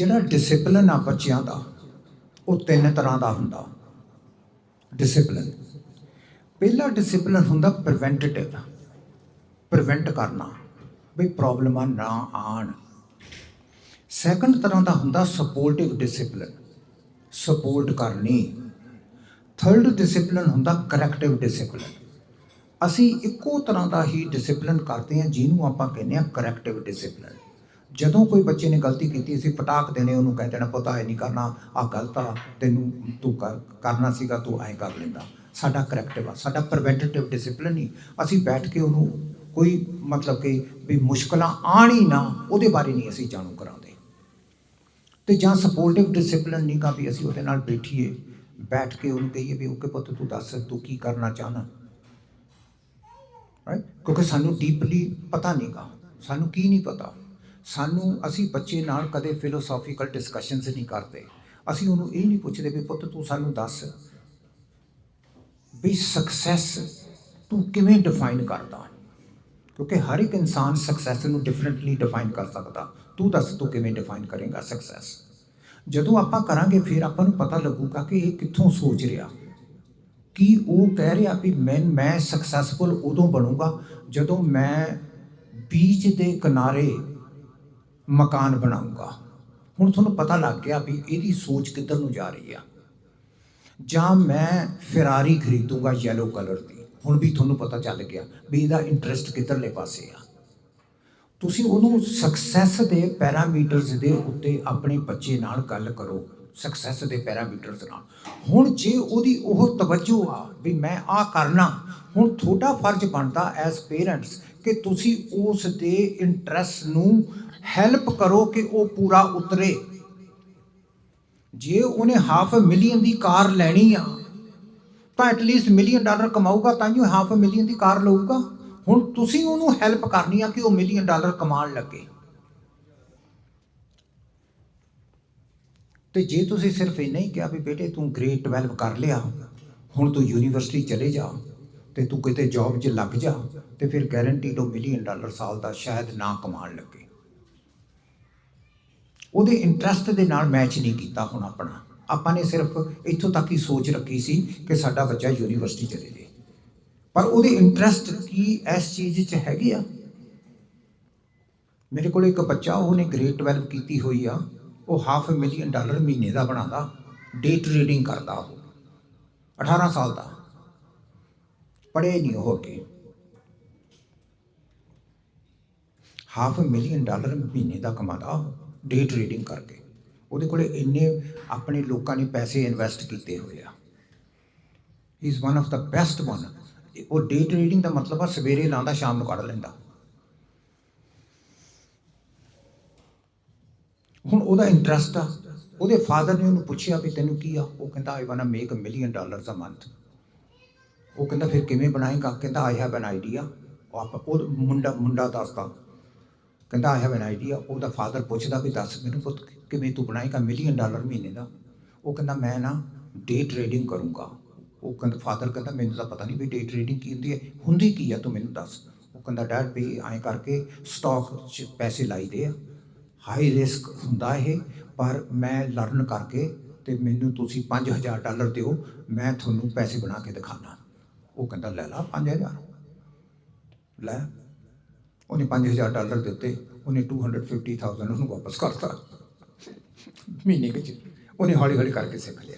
ਜਿਹੜਾ ਡਿਸਪਲਿਨ ਆ ਬੱਚਿਆਂ ਦਾ, ਉਹ ਤਿੰਨ ਤਰ੍ਹਾਂ ਦਾ ਹੁੰਦਾ। ਡਿਸਪਲਿਨ ਪਹਿਲਾ ਡਿਸਪਲਿਨ ਹੁੰਦਾ ਪ੍ਰੀਵੈਂਟਿਵ ਪ੍ਰੀਵੈਂਟ ਕਰਨਾ, ਵੀ ਪ੍ਰੋਬਲਮਾਂ ਨਾ ਆਣ ਸੈਕੰਡ ਤਰ੍ਹਾਂ ਦਾ ਹੁੰਦਾ ਸਪੋਰਟਿਵ ਡਿਸਪਲਿਨ ਸਪੋਰਟ ਕਰਨੀ। ਥਰਡ ਡਿਸਪਲਿਨ ਹੁੰਦਾ ਕਰੈਕਟਿਵ ਡਿਸਪਲਿਨ ਅਸੀਂ ਇੱਕੋ ਤਰ੍ਹਾਂ ਦਾ ਹੀ ਡਿਸਪਲਿਨ ਕਰਦੇ ਹਾਂ, ਜਿਹਨੂੰ ਆਪਾਂ ਕਹਿੰਦੇ ਹਾਂ ਕਰੈਕਟਿਵ ਡਿਸਪਲਿਨ ਜਦੋਂ ਕੋਈ ਬੱਚੇ ਨੇ ਗਲਤੀ ਕੀਤੀ, ਅਸੀਂ ਪਟਾਕ ਦੇਣੇ, ਉਹਨੂੰ ਕਹਿ ਦੇਣਾ, ਪਤਾ ਹੈ ਨਹੀਂ ਕਰਨਾ ਆ ਗਲਤ ਆ, ਤੈਨੂੰ ਤੂੰ ਕਰ- ਕਰਨਾ ਸੀਗਾ, ਤੂੰ ਐਂ ਕਰ ਲੈਂਦਾ। ਸਾਡਾ ਕਰੈਕਟਿਵ ਆ, ਸਾਡਾ ਪ੍ਰੀਵੈਂਟਿਵ ਡਿਸਪਲਿਨ ਹੀ ਅਸੀਂ ਬੈਠ ਕੇ ਉਹਨੂੰ ਕੋਈ ਮਤਲਬ ਕਿ ਵੀ ਮੁਸ਼ਕਲਾਂ ਆਣ ਹੀ ਨਾ, ਉਹਦੇ ਬਾਰੇ ਨਹੀਂ ਅਸੀਂ ਜਾਣੂ ਕਰਾਉਂਦੇ। ਤੇ ਜਾਂ ਸਪੋਰਟਿਵ ਡਿਸਪਲਿਨ ਨਹੀਂ ਕਾ ਵੀ ਅਸੀਂ ਉਹਦੇ ਨਾਲ ਬੈਠੀਏ, ਬੈਠ ਕੇ ਉਹਨੂੰ ਕਹੀਏ ਵੀ, ਓਕੇ ਪੁੱਤ, ਤੂੰ ਦੱਸ, ਤੂੰ ਕੀ ਕਰਨਾ ਚਾਹਨਾ ਰਾਈਟ ਕਿਉਂਕਿ ਸਾਨੂੰ ਡੀਪਲੀ ਪਤਾ ਨਹੀਂਗਾ ਸਾਨੂੰ ਕੀ ਨਹੀਂ ਪਤਾ। ਸਾਨੂੰ ਅਸੀਂ ਬੱਚੇ ਨਾਲ ਕਦੇ ਫਿਲੋਸੋਫੀਕਲ ਡਿਸਕਸ਼ਨਸ ਨਹੀਂ ਕਰਦੇ। ਅਸੀਂ ਉਹਨੂੰ ਇਹ ਨਹੀਂ ਪੁੱਛਦੇ ਵੀ ਪੁੱਤ ਤੂੰ ਸਾਨੂੰ ਦੱਸ ਵੀ ਸਕਸੈਸ ਤੂੰ ਕਿਵੇਂ ਡਿਫਾਈਨ ਕਰਦਾ? ਕਿਉਂਕਿ ਹਰ ਇੱਕ ਇਨਸਾਨ ਸਕਸੈਸ ਨੂੰ ਡਿਫਰੈਂਟਲੀ ਡਿਫਾਈਨ ਕਰ ਸਕਦਾ। ਤੂੰ ਦੱਸ ਤੂੰ ਕਿਵੇਂ ਡਿਫਾਈਨ ਕਰੇਗਾ ਸਕਸੈਸ ਜਦੋਂ ਆਪਾਂ ਕਰਾਂਗੇ, ਫਿਰ ਆਪਾਂ ਨੂੰ ਪਤਾ ਲੱਗੂਗਾ ਕਿ ਇਹ ਕਿੱਥੋਂ ਸੋਚ ਰਿਹਾ। ਕਿ ਉਹ ਕਹਿ ਰਿਹਾ ਵੀ ਮੈਂ ਮੈਂ ਸਕਸੈਸਫੁਲ ਉਦੋਂ ਬਣੂਗਾ ਜਦੋਂ ਮੈਂ ਬੀਚ ਦੇ ਕਿਨਾਰੇ ਮਕਾਨ ਬਣਾਉਂਗਾ। ਹੁਣ ਤੁਹਾਨੂੰ ਪਤਾ ਲੱਗ ਗਿਆ ਵੀ ਇਹਦੀ ਸੋਚ ਕਿੱਧਰ ਨੂੰ ਜਾ ਰਹੀ ਆ। ਜਾਂ ਮੈਂ ਫੈਰਾਰੀ ਖਰੀਦੂੰਗਾ ਯੈਲੋ ਕਲਰ ਦੀ। ਹੁਣ ਵੀ ਤੁਹਾਨੂੰ ਪਤਾ ਚੱਲ ਗਿਆ ਵੀ ਇਹਦਾ ਇੰਟਰਸਟ ਕਿੱਧਰਲੇ ਪਾਸੇ ਆ। ਤੁਸੀਂ ਉਹਨੂੰ ਸਕਸੈਸ ਦੇ ਪੈਰਾਮੀਟਰਸ ਦੇ ਉੱਤੇ ਆਪਣੇ ਬੱਚੇ ਨਾਲ ਗੱਲ ਕਰੋ। ਸਕਸੈਸ ਦੇ ਪੈਰਾਮੀਟਰਸ ਨਾਲ। ਹੁਣ ਜੇ ਉਹਦੀ ਉਹ ਤਵੱਜੋ ਆ ਵੀ ਮੈਂ ਆ ਕਰਨਾ, ਹੁਣ ਤੁਹਾਡਾ ਫਰਜ਼ ਬਣਦਾ ਐਸ ਪੇਰੈਂਟਸ ਕਿ ਤੁਸੀਂ ਉਸ ਦੇ ਇੰਟਰਸਟ ਨੂੰ ਹੈਲਪ ਕਰੋ ਕਿ ਉਹ ਪੂਰਾ ਉਤਰੇ। ਜੇ ਉਹਨੇ ਹਾਫ ਮਿਲੀਅਨ ਦੀ ਕਾਰ ਲੈਣੀ ਆ, ਤਾਂ ਐਟਲੀਸਟ ਮਿਲੀਅਨ ਡਾਲਰ ਕਮਾਊਗਾ, ਤਾਂ ਹੀ ਹਾਫ ਮਿਲੀਅਨ ਦੀ ਕਾਰ ਲਊਗਾ। ਹੁਣ ਤੁਸੀਂ ਉਹਨੂੰ ਹੈਲਪ ਕਰਨੀ ਆ ਕਿ ਉਹ ਮਿਲੀਅਨ ਡਾਲਰ ਕਮਾਉਣ ਲੱਗੇ। ਤੇ ਜੇ ਤੁਸੀਂ ਸਿਰਫ ਇਹ ਨਹੀਂ ਕਿਹਾ ਵੀ ਬੇਟੇ ਤੂੰ ਗ੍ਰੇਡ 12 ਕਰ ਲਿਆ, ਹੁਣ ਤੂੰ ਯੂਨੀਵਰਸਿਟੀ ਚਲੇ ਜਾ ਤੇ ਤੂੰ ਕਿਤੇ ਜੌਬ 'ਚ ਲੱਗ ਜਾ ਤੇ ਫਿਰ ਗਾਰੰਟੀ ਤੋਂ ਮਿਲੀਅਨ ਡਾਲਰ ਸਾਲ ਦਾ ਸ਼ਾਇਦ ਨਾ ਕਮਾਉਣ ਲੱਗੇ। ਉਹਦੇ ਇੰਟਰਸਟ ਦੇ ਨਾਲ ਮੈਚ ਨਹੀਂ ਕੀਤਾ ਹੁਣ ਆਪਣਾ। ਆਪਾਂ ਨੇ ਸਿਰਫ ਇੱਥੋਂ ਤੱਕ ਹੀ ਸੋਚ ਰੱਖੀ ਸੀ ਕਿ ਸਾਡਾ ਬੱਚਾ ਯੂਨੀਵਰਸਿਟੀ ਚਲੇ ਜਾਏ। ਪਰ ਉਹਦੇ ਇੰਟਰਸਟ ਕੀ ਇਸ ਚੀਜ਼ 'ਚ ਹੈਗੇ ਆ? ਮੇਰੇ ਕੋਲ ਇੱਕ ਬੱਚਾ, ਉਹਨੇ ਗ੍ਰੇਡ 12 ਕੀਤੀ ਹੋਈ ਆ। ਉਹ ਹਾਫ ਮਿਲੀਅਨ ਡਾਲਰ ਮਹੀਨੇ ਦਾ ਬਣਾਉਂਦਾ। ਡੇ ਟ੍ਰੇਡਿੰਗ ਕਰਦਾ ਉਹ। 18 ਸਾਲ ਦਾ। ਪੜ੍ਹੇ ਨਹੀਂ ਉਹ ਅੱਗੇ। ਹਾਫ ਮਿਲੀਅਨ ਡਾਲਰ ਮਹੀਨੇ ਦਾ ਕਮਾਦਾ ਡੇ ਟ੍ਰੇਡਿੰਗ ਕਰਕੇ। ਉਹਦੇ ਕੋਲੇ ਇੰਨੇ ਆਪਣੇ ਲੋਕਾਂ ਨੇ ਪੈਸੇ ਇਨਵੈਸਟ ਕੀਤੇ ਹੋਏ ਆ। He is one of the best one ਉਹ ਡੇ ਟ੍ਰੇਡਿੰਗ ਦਾ ਮਤਲਬ ਆ ਸਵੇਰੇ ਲਾਉਂਦਾ ਸ਼ਾਮ ਨੂੰ ਕੱਢ ਲੈਂਦਾ। ਹੁਣ ਉਹਦਾ ਇੰਟਰਸਟ ਆ। ਉਹਦੇ ਫਾਦਰ ਨੇ ਉਹਨੂੰ ਪੁੱਛਿਆ ਵੀ ਤੈਨੂੰ ਕੀ ਆ? ਉਹ ਕਹਿੰਦਾ I want make a million dollars a month ਉਹ ਕਹਿੰਦਾ, ਫਿਰ ਕਿਵੇਂ ਬਣਾਏਗਾ ਕਹਿੰਦਾ ਆਈ ਹੈਵ ਐਨ ਆਈਡੀਆ ਉਹ ਆਪ, ਉਹ ਮੁੰਡਾ ਮੁੰਡਾ ਦੱਸਦਾ। ਕਹਿੰਦਾ ਆਈ ਹੈਵ ਐਨ ਆਈਡੀਆ ਉਹਦਾ ਫਾਦਰ ਪੁੱਛਦਾ ਵੀ, ਦੱਸ ਮੈਨੂੰ ਪੁੱਤ, ਕਿਵੇਂ ਤੂੰ ਬਣਾਏਗਾ? ਮਿਲੀਅਨ ਡਾਲਰ ਮਹੀਨੇ ਦਾ? ਉਹ ਕਹਿੰਦਾ, ਮੈਂ ਨਾ ਡੇ ਟ੍ਰੇਡਿੰਗ ਕਰੂੰਗਾ। ਉਹ ਕਹਿੰਦਾ ਫਾਦਰ ਕਹਿੰਦਾ, ਮੈਨੂੰ ਤਾਂ ਪਤਾ ਨਹੀਂ ਵੀ ਡੇ ਟ੍ਰੇਡਿੰਗ ਕੀ ਹੁੰਦੀ ਹੈ। ਹੁੰਦੀ ਕੀ ਆ ਤੂੰ ਮੈਨੂੰ ਦੱਸ? ਉਹ ਕਹਿੰਦਾ ਡੈਡ ਵੀ ਐਂ ਕਰਕੇ ਸਟਾਕ 'ਚ ਪੈਸੇ ਲਾਈਦੇ ਆ। ਹਾਈ ਰਿਸਕ ਹੁੰਦਾ ਇਹ, ਪਰ ਮੈਂ ਲਰਨ ਕਰਕੇ ਤੇ ਮੈਨੂੰ ਤੁਸੀਂ 5000 ਡਾਲਰ ਦਿਓ। ਮੈਂ ਤੁਹਾਨੂੰ ਪੈਸੇ ਬਣਾ ਕੇ ਦਿਖਾਣਾ ਉਹ ਕਹਿੰਦਾ, ਲੈ ਲਾ 5000 ਲੈ, ਉਹਨੇ 5000 ਡਾਲਰ ਦਿੱਤੇ, ਉਹਨੇ 250000 ਉਹਨੂੰ ਵਾਪਸ ਕਰਤਾ। ਮਹੀਨੇ ਵਿੱਚ ਉਹਨੇ ਹੌਲੀ ਹੌਲੀ ਕਰਕੇ ਸਿੱਖ ਲਿਆ।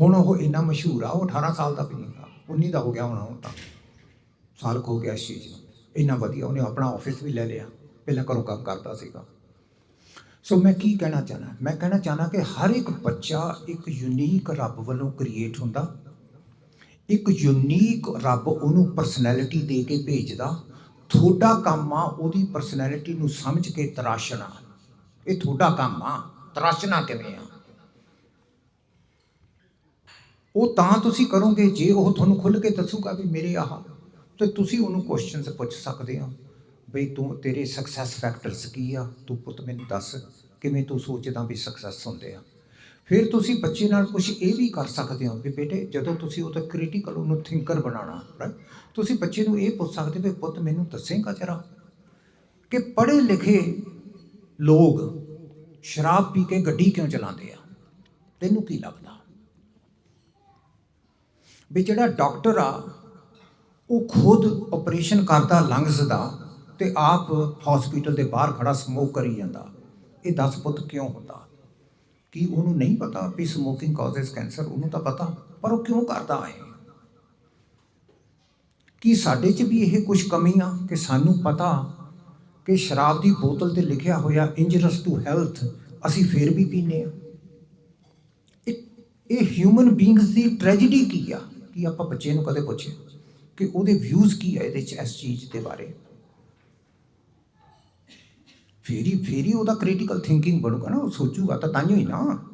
ਹੁਣ ਉਹ ਇੰਨਾ ਮਸ਼ਹੂਰ ਆ, ਉਹ 18 ਸਾਲ ਦਾ ਵੀ ਨਹੀਂਗਾ 19 ਦਾ ਹੋ ਗਿਆ ਹੁਣ ਹੁਣ ਤਾਂ। ਸਾਲ ਕੁ ਹੋ ਗਿਆ ਇਸ ਚੀਜ਼ ਨੂੰ। ਇੰਨਾ ਵਧੀਆ ਉਹਨੇ ਆਪਣਾ ਆਫਿਸ ਵੀ ਲੈ ਲਿਆ, ਪਹਿਲਾਂ ਘਰੋਂ ਕੰਮ ਕਰਦਾ ਸੀਗਾ। ਸੋ ਮੈਂ ਕੀ ਕਹਿਣਾ ਚਾਹਨਾ? ਮੈਂ ਕਹਿਣਾ ਚਾਹਨਾ ਕਿ ਹਰ ਇੱਕ ਬੱਚਾ ਇੱਕ ਯੂਨੀਕ ਰੱਬ ਵੱਲੋਂ ਕ੍ਰੀਏਟ ਹੁੰਦਾ। ਇੱਕ ਯੂਨੀਕ ਰੱਬ ਉਹਨੂੰ ਪਰਸਨੈਲਿਟੀ ਦੇ ਕੇ ਭੇਜਦਾ, ਤੁਹਾਡਾ ਕੰਮ ਆ ਉਹਦੀ ਪਰਸਨੈਲਿਟੀ ਨੂੰ ਸਮਝ ਕੇ ਤਰਾਸ਼ਣਾ। ਇਹ ਤੁਹਾਡਾ ਕੰਮ ਆ, ਤਰਾਸ਼ਣਾ ਕਿਵੇਂ ਆ? ਉਹ ਤਾਂ ਤੁਸੀਂ ਕਰੋਗੇ, ਜੇ ਉਹ ਤੁਹਾਨੂੰ ਖੁੱਲ ਕੇ ਦੱਸੂਗਾ ਵੀ ਮੇਰੇ ਆਹ, ਤੇ ਤੁਸੀਂ ਉਹਨੂੰ ਕੁਐਸਚਨਸ ਪੁੱਛ ਸਕਦੇ ਹੋ, ਬਈ ਤੂੰ ਤੇਰੇ ਸਕਸੈਸ ਫੈਕਟਰਸ ਕੀ ਆ? ਤੂੰ ਪੁੱਤ ਮੈਨੂੰ ਦੱਸ, ਕਿਵੇਂ ਤੂੰ ਸੋਚਦਾ ਵੀ ਸਕਸੈਸ ਹੁੰਦੇ ਆ? ਫਿਰ ਤੁਸੀਂ ਬੱਚੇ ਨਾਲ ਕੁਝ ਇਹ ਵੀ ਕਰ ਸਕਦੇ ਹੋ ਵੀ ਬੇਟੇ, ਜਦੋਂ ਤੁਸੀਂ ਉਹ ਤਾਂ ਕ੍ਰਿਟੀਕਲ ਉਹਨੂੰ ਥਿੰਕਰ ਬਣਾਉਣਾ ਰਾਈਟ ਤੁਸੀਂ ਬੱਚੇ ਨੂੰ ਇਹ ਪੁੱਛ ਸਕਦੇ ਵੀ ਪੁੱਤ ਮੈਨੂੰ ਦੱਸੇਗਾ ਜਰਾ ਕਿ ਪੜ੍ਹੇ ਲਿਖੇ ਲੋਕ ਸ਼ਰਾਬ ਪੀ ਕੇ ਗੱਡੀ ਕਿਉਂ ਚਲਾਉਂਦੇ ਆ? ਤੈਨੂੰ ਕੀ ਲੱਗਦਾ? ਵੀ ਜਿਹੜਾ ਡਾਕਟਰ ਆ, ਉਹ ਖੁਦ ਆਪਰੇਸ਼ਨ ਕਰਦਾ ਲੰਗਸ ਦਾ ਤੇ ਆਪ ਹਸਪੀਟਲ ਦੇ ਬਾਹਰ ਖੜਾ ਸਮੋਕ ਕਰੀ ਜਾਂਦਾ। ਇਹ 10 ਪੁੱਤ ਕਿਉਂ ਹੁੰਦਾ? ਕੀ ਉਹਨੂੰ ਨਹੀਂ ਪਤਾ ਵੀ ਸਮੋਕਿੰਗ ਕਾਜ਼ਸ ਕੈਂਸਰ ਉਹਨੂੰ ਤਾਂ ਪਤਾ, ਪਰ ਉਹ ਕਿਉਂ ਕਰਦਾ ਹੈ? ਕੀ ਸਾਡੇ 'ਚ ਵੀ ਇਹ ਕੁਝ ਕਮੀ ਆ ਕਿ ਸਾਨੂੰ ਪਤਾ ਕਿ ਸ਼ਰਾਬ ਦੀ ਬੋਤਲ ਤੇ ਲਿਖਿਆ ਹੋਇਆ ਇੰਜਰਸ ਟੂ ਹੈਲਥ ਅਸੀਂ ਫੇਰ ਵੀ ਪੀਨੇ ਆ? ਇਹ ਹਿਊਮਨ ਬੀਇੰਗਸ ਦੀ ਟ੍ਰੈਜੇਡੀ ਕੀ ਆ? ਕਿ ਆਪਾਂ ਬੱਚੇ ਨੂੰ ਕਦੇ ਪੁੱਛੇ ਕਿ ਉਹਦੇ ਵਿਊਜ਼ ਕੀ ਆ ਇਹਦੇ 'ਚ ਇਸ ਚੀਜ਼ ਦੇ ਬਾਰੇ? ਫੇਰੀ ਫੇਰੀ ਉਹਦਾ ਕ੍ਰਿਟੀਕਲ ਥਿੰਕਿੰਗ ਬਣੂਗਾ ਨਾ, ਉਹ ਸੋਚੂਗਾ ਤਾਂ ਤਾਂ ਹੀ ਨਾ।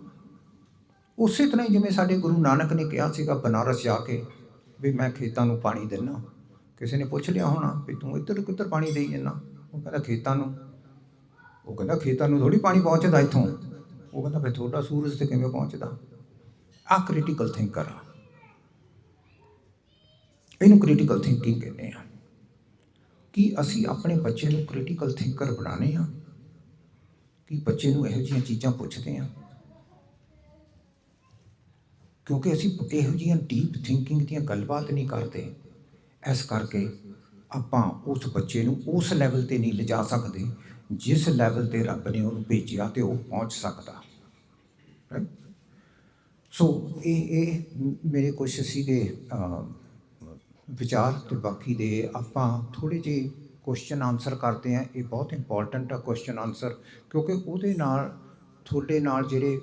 ਉਸੇ ਤਰ੍ਹਾਂ ਹੀ ਜਿਵੇਂ ਸਾਡੇ ਗੁਰੂ ਨਾਨਕ ਨੇ ਕਿਹਾ ਸੀਗਾ ਬਨਾਰਸ ਜਾ ਕੇ, ਵੀ ਮੈਂ ਖੇਤਾਂ ਨੂੰ ਪਾਣੀ ਦਿੰਨਾ। ਕਿਸੇ ਨੇ ਪੁੱਛ ਲਿਆ ਹੋਣਾ ਵੀ ਤੂੰ ਇੱਧਰ ਕਿੱਧਰ ਪਾਣੀ ਦੇਈ ਜਾਂਦਾ? ਉਹ ਕਹਿੰਦਾ ਖੇਤਾਂ ਨੂੰ। ਉਹ ਕਹਿੰਦਾ ਖੇਤਾਂ ਨੂੰ ਥੋੜੀ ਪਾਣੀ ਪਹੁੰਚਦਾ ਇੱਥੋਂ। ਉਹ ਕਹਿੰਦਾ ਫਿਰ ਤੁਹਾਡਾ ਸੂਰਜ ਤੇ ਕਿਵੇਂ ਪਹੁੰਚਦਾ? ਆ ਕ੍ਰਿਟੀਕਲ ਥਿੰਕਰ ਆ। ਇਹਨੂੰ ਕ੍ਰਿਟੀਕਲ ਥਿੰਕਿੰਗ ਕਹਿੰਦੇ ਆ। ਕਿ ਅਸੀਂ ਆਪਣੇ ਬੱਚੇ ਨੂੰ ਕ੍ਰਿਟੀਕਲ ਥਿੰਕਰ ਬਣਾਉਣੇ ਆ? ਕਿ ਬੱਚੇ ਨੂੰ ਇਹੋ ਜਿਹੀਆਂ ਚੀਜ਼ਾਂ ਪੁੱਛਦੇ ਆ ਕਿਉਂਕਿ ਅਸੀਂ ਇਹੋ ਜਿਹੀਆਂ ਡੀਪ ਥਿੰਕਿੰਗ ਦੀਆਂ ਗੱਲਬਾਤ ਨਹੀਂ ਕਰਦੇ। ਇਸ ਕਰਕੇ ਆਪਾਂ ਉਸ ਬੱਚੇ ਨੂੰ ਉਸ ਲੈਵਲ ਤੇ ਨਹੀਂ ਲਿਜਾ ਸਕਦੇ, ਜਿਸ ਲੈਵਲ ਤੇ ਰੱਬ ਨੇ ਉਹਨੂੰ ਭੇਜਿਆ ਤੇ ਉਹ ਪਹੁੰਚ ਸਕਦਾ। ਸੋ ਇਹ ਇਹ ਮੇਰੇ ਕੁਝ ਸੀਗੇ ਵਿਚਾਰ ਤੇ ਬਾਕੀ ਦੇ ਆਪਾਂ ਥੋੜੇ ਜਿਹੇ ਕੁਐਸਚਨ ਆਨਸਰ ਕਰਦੇ ਆ ਇਹ ਬਹੁਤ ਇੰਪੋਰਟੈਂਟ ਆ ਕੁਐਸਚਨ ਆਨਸਰ ਕਿਉਂਕਿ ਉਹਦੇ ਨਾਲ ਤੁਹਾਡੇ ਨਾਲ ਜਿਹੜੇ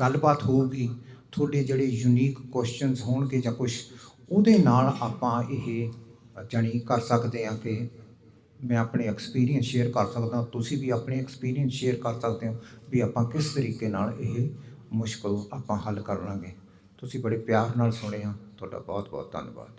ਗੱਲਬਾਤ ਹੋਊਗੀ, ਤੁਹਾਡੇ ਜਿਹੜੇ ਯੂਨੀਕ ਕੁਐਸਚਨਸ ਹੋਣਗੇ ਜਾਂ ਕੁਝ ਉਹਦੇ ਨਾਲ ਆਪਾਂ ਇਹ ਜਾਣੀ ਕਰ ਸਕਦੇ ਆ ਕਿ ਮੈਂ ਆਪਣੇ ਐਕਸਪੀਰੀਅੰਸ ਸ਼ੇਅਰ ਕਰ ਸਕਦਾ ਤੁਸੀਂ ਵੀ ਆਪਣੇ ਐਕਸਪੀਰੀਅੰਸ ਸ਼ੇਅਰ ਕਰ ਸਕਦੇ ਹੋ ਵੀ ਆਪਾਂ ਕਿਸ ਤਰੀਕੇ ਨਾਲ ਇਹ ਮੁਸ਼ਕਲ ਆਪਾਂ ਹੱਲ ਕਰ ਲਾਂਗੇ। ਤੁਸੀਂ ਬੜੇ ਪਿਆਰ ਨਾਲ ਸੁਣਿਆ, ਤੁਹਾਡਾ ਬਹੁਤ ਬਹੁਤ ਧੰਨਵਾਦ।